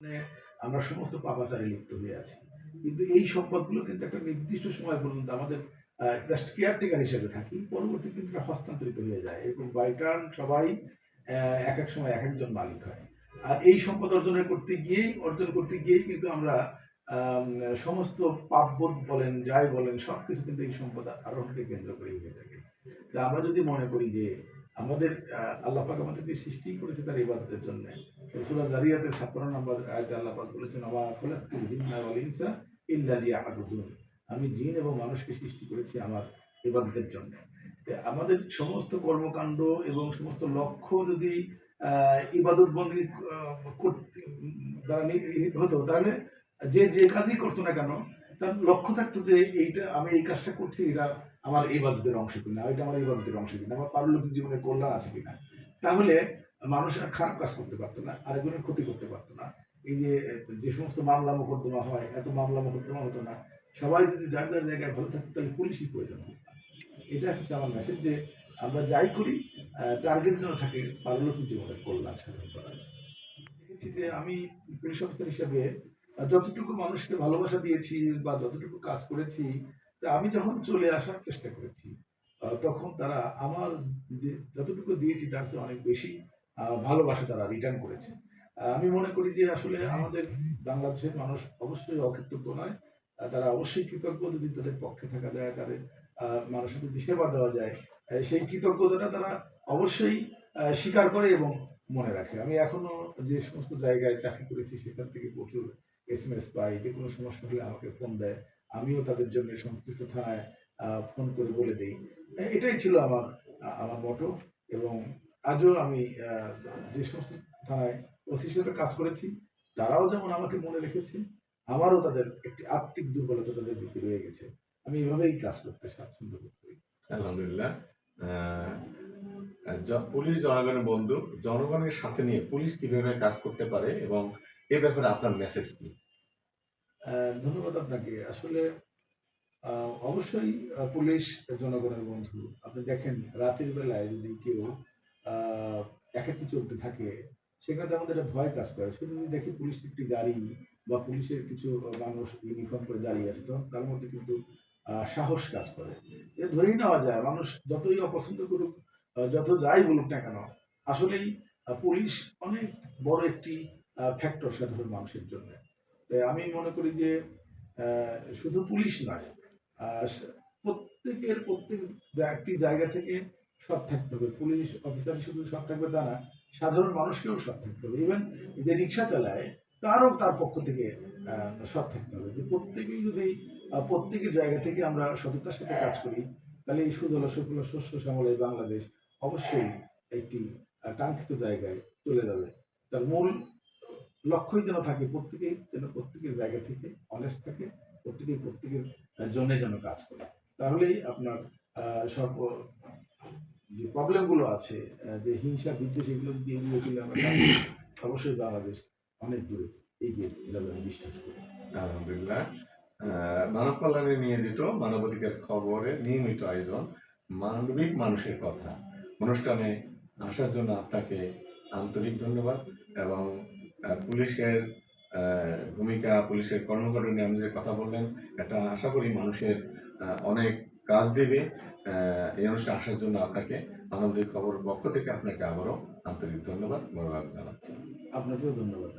মানে আমরা সমস্ত পাপাচারে লিপ্ত হয়ে আছি। কিন্তু এই সম্পদগুলো কিন্তু একটা নির্দিষ্ট সময় পর্যন্ত আমাদের জাস্ট কেয়ারটেকার হিসেবে থাকি পরবর্তী কিন্তু হস্তান্তরিত হয়ে যায়। এরকম বাই টার্ন সবাই এক এক সময় এক একজন মালিক হয়। আর এই সম্পদ অর্জনের করতে গিয়েই অর্জন করতে গিয়েই কিন্তু আমরা আম, সমস্ত পাপবোধ বলেন যাই বলেন সব কিছু কিন্তু এই সম্পদ আরোহণকে কেন্দ্র করে হয়ে থাকে। তা আমরা যদি মনে করি যে আমাদের আহ, আল্লাহ পাক আমাদেরকে সৃষ্টি করেছে তার ইবাদতের জন্য। সুরা জারিয়াতে ছাপ্পান্ন নম্বর আয়তে আল্লাহ পাক বলেছেন আমা লিয়াবুদুন। আমি জিন এবং মানুষকে সৃষ্টি করেছি আমার ইবাদতের জন্য। আমাদের সমস্ত কর্মকাণ্ড এবং সমস্ত লক্ষ্য যদি ইবাদত বন্দী দ্বারা হতো তাহলে যে যে কাজই করতো না কেন তার লক্ষ্য থাকতো যে এইটা আমি এই কাজটা করছি এটা আমার এই ইবাদতের অংশ কিনা, এটা আমার এই ইবাদতের অংশ কিনা, আমার পারলৌকিক জীবনে কল্যাণ আছে কিনা। তাহলে মানুষ আর খারাপ কাজ করতে পারতো না, আরেকজনের ক্ষতি করতে পারতো না। এই যে যে সমস্ত মামলা মোকদ্দমা হয়, এত মামলা মোকদ্দমা হতো না। সবাই যদি যার যার জায়গায় ভালো থাকতো, তাহলে পুলিশই প্রয়োজন হতো এটা হচ্ছে আমার মেসেজ যে, আমরা যাই করি টার্গেট যেন থাকে পারলৌকিক জীবনের কল্যাণ সাধন করা দেখেছি যে, আমি পুলিশ অফিসার হিসেবে, যতটুকু মানুষকে ভালোবাসা দিয়েছি বা যতটুকু কাজ করেছি আমি যখন চলে আসার চেষ্টা করেছি তখন তারা আমার যতটুকু দিয়েছি তার চেয়ে অনেক বেশি ভালোবাসা তারা রিটার্ন করেছে। আমি মনে করি যে আসলে আমাদের বাংলাদেশের মানুষ অবশ্যই অকৃতজ্ঞ নয়। তারা অবশ্যই কৃতজ্ঞ যদি তাদের পক্ষে থাকা যায়, তাদের মানুষের যদি সেবা দেওয়া যায় সেই কৃতজ্ঞতাটা তারা অবশ্যই স্বীকার করে এবং মনে রাখে। আমি এখনও যে সমস্ত জায়গায় চাকরি করেছি, সেখান থেকে প্রচুর এস এম এস পাই, যে কোনো সমস্যা হলে আমাকে ফোন দেয়। আমিও তাদের জন্য সংশ্লিষ্ট থানায় ফোন করে বলে দিই। এটাই ছিল আমার আমার মোটো এবং আজও আমি যে সমস্ত থানায় ওসি হিসেবে কাজ করেছি, তারাও যেমন আমাকে মনে রেখেছে, আমারও তাদের একটি আত্মিক দুর্বলতা তাদের প্রতি রয়ে গেছে। আমি এভাবেই কাজ করতে স্বাচ্ছন্দ্য বোধ করি। আলহামদুলিল্লাহ। পুলিশ জনগণের বন্ধু, জনগণের সাথে নিয়ে পুলিশ কীভাবে কাজ করতে পারে এবং এ ব্যাপারে আপনার মেসেজ কি? ধন্যবাদ আপনাকে। আসলে অবশ্যই পুলিশ, জনগণের বন্ধু। আপনি দেখেন, রাতের বেলায় যদি কেউ একাকী চলতে থাকে, সেখানে আমাদের একটা ভয় কাজ করে। শুধু যদি দেখি পুলিশের একটি গাড়ি বা পুলিশের কিছু মানুষ ইউনিফর্ম করে দাঁড়িয়ে আছে, তখন তার মধ্যে কিন্তু সাহস কাজ করে। এটা ধরেই নেওয়া যায়, মানুষ যতই অপছন্দ করুক যত যাই বলুক না কেন, আসলেই পুলিশ অনেক বড় একটি ফ্যাক্টর সাধারণ মানুষের জন্য। আমি মনে করি যে শুধু পুলিশ নয় প্রত্যেকের প্রত্যেক একটি জায়গা থেকে সৎ থাকতে হবে। পুলিশ অফিসার শুধু সৎ থাকবে তা না, সাধারণ মানুষকেও সৎ থাকতে হবে। ইভেন যে রিক্সা চালায়, তারও তার পক্ষ থেকে সৎ থাকতে হবে। যে প্রত্যেকেই যদি প্রত্যেকের জায়গা থেকে আমরা সততার সাথে কাজ করি, তাহলে এই সুজল সুফল শস্য শ্যামল বাংলাদেশ অবশ্যই একটি কাঙ্ক্ষিত জায়গায় চলে যাবে। তার মূল লক্ষ্যই যেন থাকে, প্রত্যেকেই যেন প্রত্যেকের জায়গা থেকে অনেস্ট থাকে, প্রত্যেকেই প্রত্যেকের জন্য যেন কাজ করে। তাহলেই আপনার সব যে প্রবলেমগুলো আছে যে হিংসা, বিদ্বেষ, এগুলো যদি এগিয়ে চলে আমরা অবশ্যই বাংলাদেশ অনেক দূরে এগিয়ে যাবে আমি বিশ্বাস করি। আলহামদুলিল্লাহ। মানব কল্যাণে নিয়োজিত, মানবাধিকার খবরের নিয়মিত আয়োজন মানবিক মানুষের কথা। অনুষ্ঠানে আসার জন্য আপনাকে আন্তরিক ধন্যবাদ এবং পুলিশের ভূমিকা, পুলিশের কর্মকাণ্ড নিয়ে আপনি যে কথা বললেন, এটা আশা করি মানুষের অনেক কাজ দেবে। এই অনুষ্ঠানে আসার জন্য আপনাকে আনন্দের খবর পক্ষ থেকে আপনাকে আবারও আন্তরিক ধন্যবাদ বড় জানাচ্ছি। আপনাকেও ধন্যবাদ।